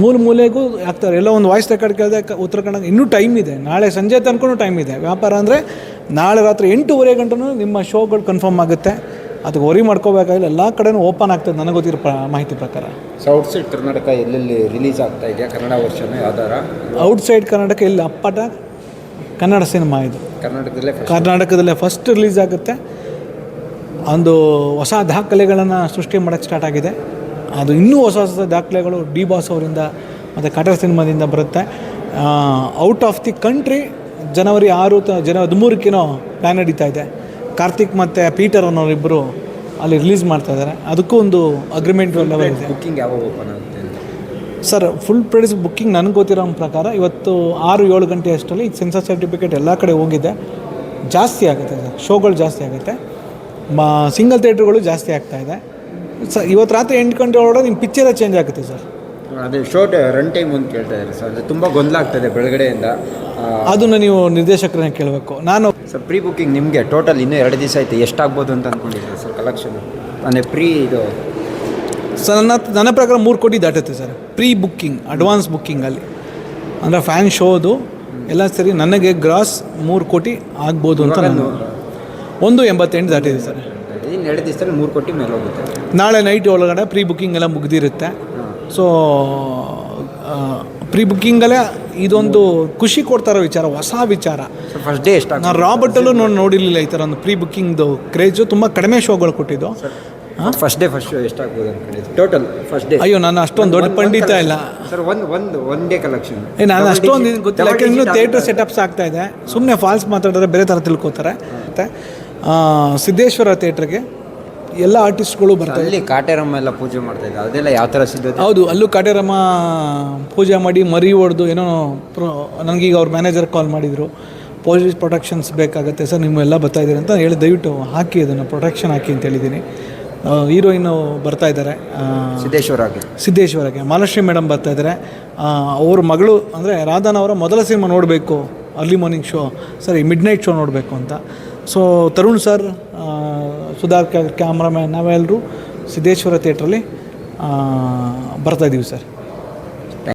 ಮೂಲ ಮೂಲೆಗೂ ಆಗ್ತಾರೆ. ಎಲ್ಲ ಒಂದು ವಾಯ್ಸ್ ರೆಕಾರ್ಡ್ ಕೇಳಿದೆ ಉತ್ತರ ಕನ್ನಡ ಇನ್ನೂ ಟೈಮ್ ಇದೆ. ನಾಳೆ ಸಂಜೆ ತನಕ ಟೈಮ್ ಇದೆ. ವ್ಯಾಪಾರ ಅಂದರೆ ನಾಳೆ ರಾತ್ರಿ ಎಂಟೂವರೆ ಗಂಟೆನೂ ನಿಮ್ಮ ಶೋಗಳು ಕನ್ಫರ್ಮ್ ಆಗುತ್ತೆ. ಅದಕ್ಕೆ ವರಿ ಮಾಡ್ಕೋಬೇಕಾಗಿಲ್ಲ. ಎಲ್ಲ ಕಡೆನೂ ಓಪನ್ ಆಗ್ತದೆ ನನಗೆ ಗೊತ್ತಿರೋ ಪ್ರ ಮಾಹಿತಿ ಪ್ರಕಾರ. ಔಟ್ಸೈಡ್ ಸೈಡ್ ಕರ್ನಾಟಕ ಎಲ್ಲೆಲ್ಲಿ ರಿಲೀಸ್ ಆಗ್ತಾ ಇದೆಯಾ? ಕನ್ನಡ ವರ್ಷನೇ ಆಧಾರ? ಔಟ್ಸೈಡ್ ಕರ್ನಾಟಕ ಇಲ್ಲಿ ಅಪ್ಪಟ ಕನ್ನಡ ಸಿನಿಮಾ ಇದು. ಕರ್ನಾಟಕದಲ್ಲೇ ಕರ್ನಾಟಕದಲ್ಲೇ ಫಸ್ಟ್ ರಿಲೀಸ್ ಆಗುತ್ತೆ. ಒಂದು ಹೊಸ ದಾಖಲೆಗಳನ್ನು ಸೃಷ್ಟಿ ಮಾಡೋಕ್ಕೆ ಸ್ಟಾರ್ಟ್ ಆಗಿದೆ. ಅದು ಇನ್ನೂ ಹೊಸ ಹೊಸ ದಾಖಲೆಗಳು ಡಿ ಬಾಸ್ ಅವರಿಂದ ಮತ್ತು ಕಟರ್ ಸಿನಿಮಾದಿಂದ ಬರುತ್ತೆ. ಔಟ್ ಆಫ್ ದಿ ಕಂಟ್ರಿ ಜನವರಿ ಆರು ತ ಜನ ಹದಿಮೂರಕ್ಕೇನೋ ಪ್ಲ್ಯಾನ್ ನಡೀತಾ ಇದೆ. ಕಾರ್ತಿಕ್ ಮತ್ತು ಪೀಟರ್ ಅನ್ನೋರಿಬ್ಬರು ಅಲ್ಲಿ ರಿಲೀಸ್ ಮಾಡ್ತಾ ಇದ್ದಾರೆ. ಅದಕ್ಕೂ ಒಂದು ಅಗ್ರಿಮೆಂಟ್ ಲೆವೆಲ್ ಇದೆ. ಬುಕ್ಕಿಂಗ್ ಯಾವಾಗ ಓಪನ್ ಆಗುತ್ತೆ ಸರ್ ಫುಲ್ ಪ್ರೈಸ್ ಬುಕ್ಕಿಂಗ್ ನನಗೆ ಗೊತ್ತಿರೋ ಪ್ರಕಾರ ಇವತ್ತು ಆರು ಏಳು ಗಂಟೆ ಅಷ್ಟರಲ್ಲಿ ಈಗ ಸೆನ್ಸರ್ ಸರ್ಟಿಫಿಕೇಟ್ ಎಲ್ಲ ಕಡೆ ಹೋಗಿದೆ. ಜಾಸ್ತಿ ಆಗುತ್ತೆ ಸರ್. ಶೋಗಳು ಜಾಸ್ತಿ ಆಗುತ್ತೆ. ಮಾ ಸಿಂಗಲ್ ಥಿಯೇಟ್ರುಗಳು ಜಾಸ್ತಿ ಆಗ್ತಾ ಇದೆ ಸ ಇವತ್ತು ರಾತ್ರಿ ಎಂಟು ಗಂಟೆ ಒಳಗಡೆ ನಿಮ್ಮ ಪಿಕ್ಚರೇ ಚೇಂಜ್ ಆಗುತ್ತೆ ಸರ್. ಅದೇ ಶೋ ರನ್ ಟೈಮ್ ಅಂತ ಕೇಳ್ತಾ ಇದ್ದಾರೆ ಸರ್. ಅದು ತುಂಬ ಗೊಂದಲ ಆಗ್ತದೆ ಬೆಳಗಡೆಯಿಂದ ಅದನ್ನು ನೀವು ನಿರ್ದೇಶಕರನ್ನ ಕೇಳಬೇಕು. ನಾನು ಸರ್ ಪ್ರೀ ಬುಕ್ಕಿಂಗ್ ನಿಮಗೆ ಟೋಟಲ್ ಇನ್ನೂ ಎರಡು ದಿವಸ ಐತೆ ಎಷ್ಟಾಗ್ಬೋದು ಅಂತ ಅಂದ್ಕೊಂಡಿದ್ದೀರಿ ಸರ್ ಕಲೆಕ್ಷನ್ ಅಂದರೆ ಪ್ರೀ ಇದು? ಸರ್ ನನ್ನ ನನ್ನ ಪ್ರಕಾರ ಮೂರು ಕೋಟಿ ದಾಟುತ್ತೆ ಸರ್. ಪ್ರೀ ಬುಕ್ಕಿಂಗ್ ಅಡ್ವಾನ್ಸ್ ಬುಕ್ಕಿಂಗಲ್ಲಿ ಅಂದರೆ ಫ್ಯಾನ್ ಶೋದು ಎಲ್ಲ ಸರಿ ನನಗೆ ಗ್ರಾಸ್ ಮೂರು ಕೋಟಿ ಆಗ್ಬೋದು ಅಂತ ನಾನು ಒಂದು ಎಂಬತ್ತೆಂಟು ದಾಟಿದೆ ಸರ್. ಇನ್ನು ಎರಡು ದಿವಸದಲ್ಲಿ ಮೂರು ಕೋಟಿ ಮೇಲೆ ಹೋಗುತ್ತೆ. ನಾಳೆ ನೈಟ್ ಒಳಗಡೆ ಪ್ರೀ ಬುಕ್ಕಿಂಗ್ ಎಲ್ಲ ಮುಗ್ದಿರುತ್ತೆ. ಸೊ ಪ್ರೀ ಬುಕ್ಕಿಂಗಲ್ಲೇ ಇದೊಂದು ಖುಷಿ ಕೊಡ್ತಾರೋ ವಿಚಾರ ಹೊಸ ವಿಚಾರ. ಫಸ್ಟ್ ಡೇ ಎಷ್ಟು ನಾನು ರಾಬರ್ಟಲ್ಲೂ ನಾನು ನೋಡಿರಲಿಲ್ಲ ಈ ಥರ ಒಂದು ಪ್ರೀ ಬುಕ್ಕಿಂಗ್ದು ಕ್ರೇಜು ತುಂಬ ಕಡಿಮೆ ಶೋಗಳು ಕೊಟ್ಟಿದ್ದು. ಫಸ್ಟ್ ಡೇ ಫಸ್ಟ್ ಶೋ ಎಷ್ಟಾಗ್ಬೋದು ಅಂತ ಟೋಟಲ್ ಫಸ್ಟ್ ಡೇ ಅಯ್ಯೋ ನಾನು ಅಷ್ಟೊಂದು ದೊಡ್ಡ ಪಂಡಿತ ಇಲ್ಲ. ಸರ್ ಒಂದು ಒಂದು ಒನ್ ಡೇ ಕಲೆಕ್ಷನ್ ಏ ನಾನು ಅಷ್ಟೊಂದು ಗೊತ್ತಿಲ್ಲ. ಯಾಕೆ ಇನ್ನೂ ಥಿಯೇಟ್ರ್ ಸೆಟಪ್ಸ್ ಆಗ್ತಾ ಇದೆ. ಸುಮ್ಮನೆ ಫಾಲ್ಸ್ ಮಾತಾಡಿದ್ರೆ ಬೇರೆ ಥರ ತಿಳ್ಕೊತಾರೆ. ಮತ್ತು ಸಿದ್ದೇಶ್ವರ ಥಿಯೇಟ್ರಿಗೆ ಎಲ್ಲ ಆರ್ಟಿಸ್ಟ್ಗಳು ಬರ್ತಾರೆ ಅಲ್ಲಿ ಕಾಟೇರಮ್ಮ ಎಲ್ಲ ಪೂಜೆ ಮಾಡ್ತಾ ಇದ್ದಾರೆ. ಅದೆಲ್ಲ ಯಾವ ಥರ ಸಿದ್ಧತೆ? ಹೌದು ಅಲ್ಲೂ ಕಾಟೇರಮ್ಮ ಪೂಜೆ ಮಾಡಿ ಮರಿ ಹೊಡೆದು ಏನೋ ಪ್ರೋ ನನಗೀಗ ಅವ್ರ ಮ್ಯಾನೇಜರ್ ಕಾಲ್ ಮಾಡಿದರು. ಪೊಲೀಸ್ ಪ್ರೊಟೆಕ್ಷನ್ಸ್ ಬೇಕಾಗುತ್ತೆ ಸರ್ ನಿಮ್ಮೆಲ್ಲ ಬರ್ತಾ ಇದ್ದೀರಿ ಅಂತ ಹೇಳಿ ದಯವಿಟ್ಟು ಹಾಕಿ ಅದನ್ನು ಪ್ರೊಟೆಕ್ಷನ್ ಹಾಕಿ ಅಂತ ಹೇಳಿದ್ದೀನಿ. ಹೀರೋಯಿನ್ ಬರ್ತಾ ಇದ್ದಾರೆ. ಸಿದ್ದೇಶ್ವರಾಗೆ? ಸಿದ್ದೇಶ್ವರ ಆಗಿ ಸಿದ್ದೇಶ್ವರಕ್ಕೆ ಮಾಲಶ್ರೀ ಮೇಡಮ್ ಬರ್ತಾ ಇದ್ದಾರೆ. ಅವ್ರ ಮಗಳು ಅಂದರೆ ರಾಧಾನವರ ಅವರ ಮೊದಲ ಸಿನಿಮಾ ನೋಡಬೇಕು ಅರ್ಲಿ ಮಾರ್ನಿಂಗ್ ಶೋ ಸರಿ ಮಿಡ್ ನೈಟ್ ಶೋ ನೋಡಬೇಕು ಅಂತ. So Tarun sir Sudhar cameraman ನಾವೆಲ್ಲರೂ ಸಿದ್ದೇಶ್ವರ ಥಿಯೇಟ್ರಲ್ಲಿ ಬರ್ತಾ ಇದ್ದೀವಿ ಸರ್